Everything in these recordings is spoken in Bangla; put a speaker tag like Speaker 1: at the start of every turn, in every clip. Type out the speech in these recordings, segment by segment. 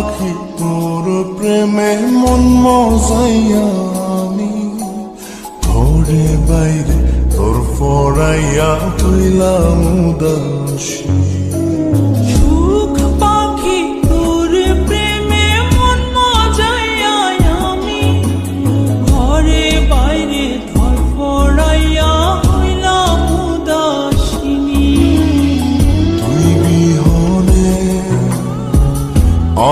Speaker 1: রাখি তোর
Speaker 2: প্রেমে মন মজাইয়া আমি। ঘরে বাইরে তোর ফড়াইয়া
Speaker 1: তুইলাম উদাসী।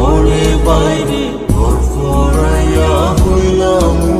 Speaker 1: ঘরে বাইরে তোর ফরাইয়া হইলাম।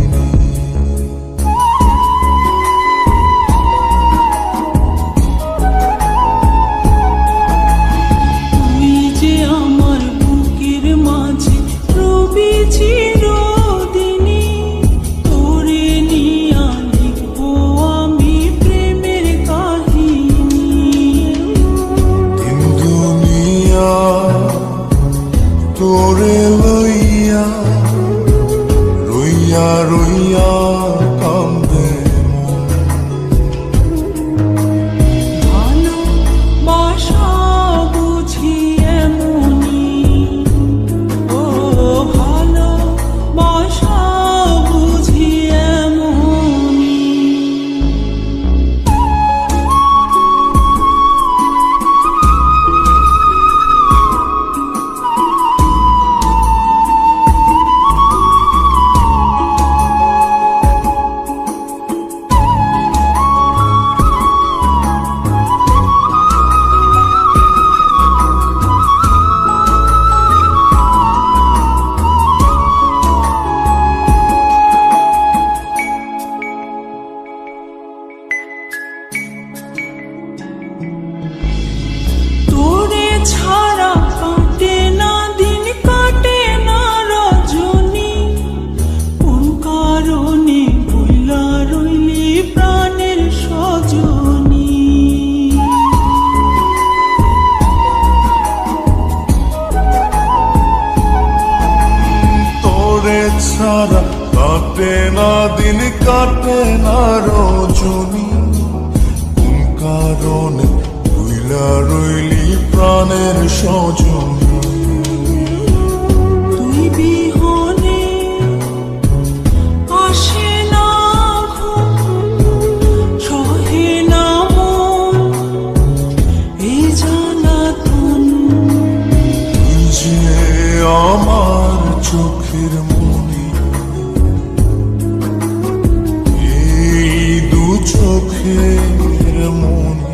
Speaker 2: ছাড়া কাটে না দিন কাটে না রজনী।
Speaker 1: çok yerim onu.